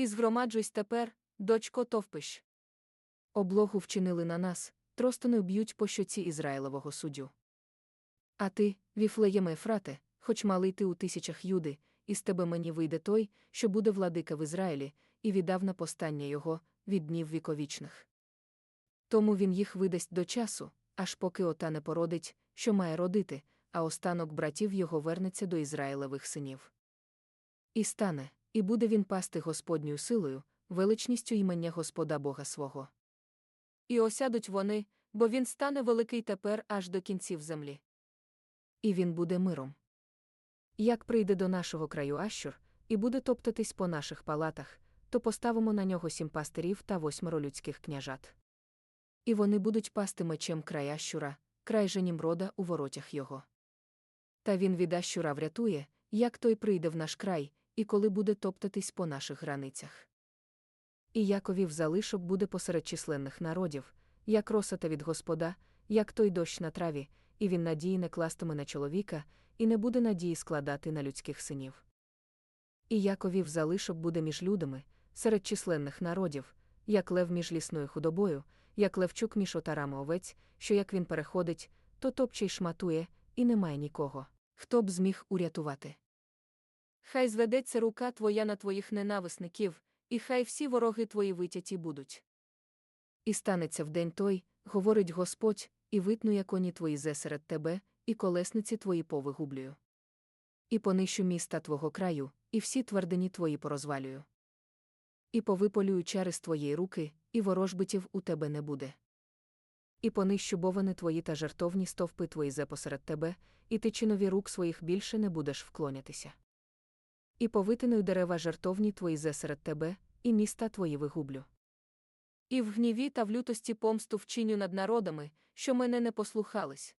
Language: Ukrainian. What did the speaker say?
І згромаджуйсь тепер, дочко товпиш. Облогу вчинили на нас, тростоною б'ють по щоці Ізраїлового суддю. А ти, Віфлеєме Ефрате, хоч малий ти у тисячах юди, із тебе мені вийде той, що буде владика в Ізраїлі, і віддав на постання його від днів віковічних. Тому він їх видасть до часу, аж поки ота не породить, що має родити, а останок братів його вернеться до Ізраїлевих синів. І стане, і буде він пасти Господньою силою, величністю імення Господа Бога свого. І осядуть вони, бо він стане великий тепер аж до кінців землі. І він буде миром. Як прийде до нашого краю Ащур, і буде топтатись по наших палатах, то поставимо на нього сім пастирів та восьмеро людських княжат. І вони будуть пасти мечем край Ащура, край же Німрода у воротях його. Та він від Ащура врятує, як той прийде в наш край, і коли буде топтатись по наших границях. І Яковів залишок буде посеред численних народів, як росата від Господа, як той дощ на траві, і він надії не кластиме на чоловіка, і не буде надії складати на людських синів. І Яковів залишок буде між людьми, серед численних народів, як лев між лісною худобою, як левчук між отарами овець, що як він переходить, то топче й шматує, і немає нікого, хто б зміг урятувати. Хай зведеться рука твоя на твоїх ненависників, і хай всі вороги твої витяті будуть. І станеться в день той, говорить Господь, і витну коні твої зе серед тебе, і колесниці твої повигублюю. І понищу міста твого краю, і всі твердині твої порозвалюю. І повиполюю чари з твоєї руки, і ворожбитів у тебе не буде. І понищу бовани твої та жертовні стовпи твої зе посеред тебе, і ти чинові рук своїх більше не будеш вклонятися. І повитиною дерева жертовні твої зесеред тебе, і міста твої вигублю. І в гніві та в лютості помсту вчиню над народами, що мене не послухались.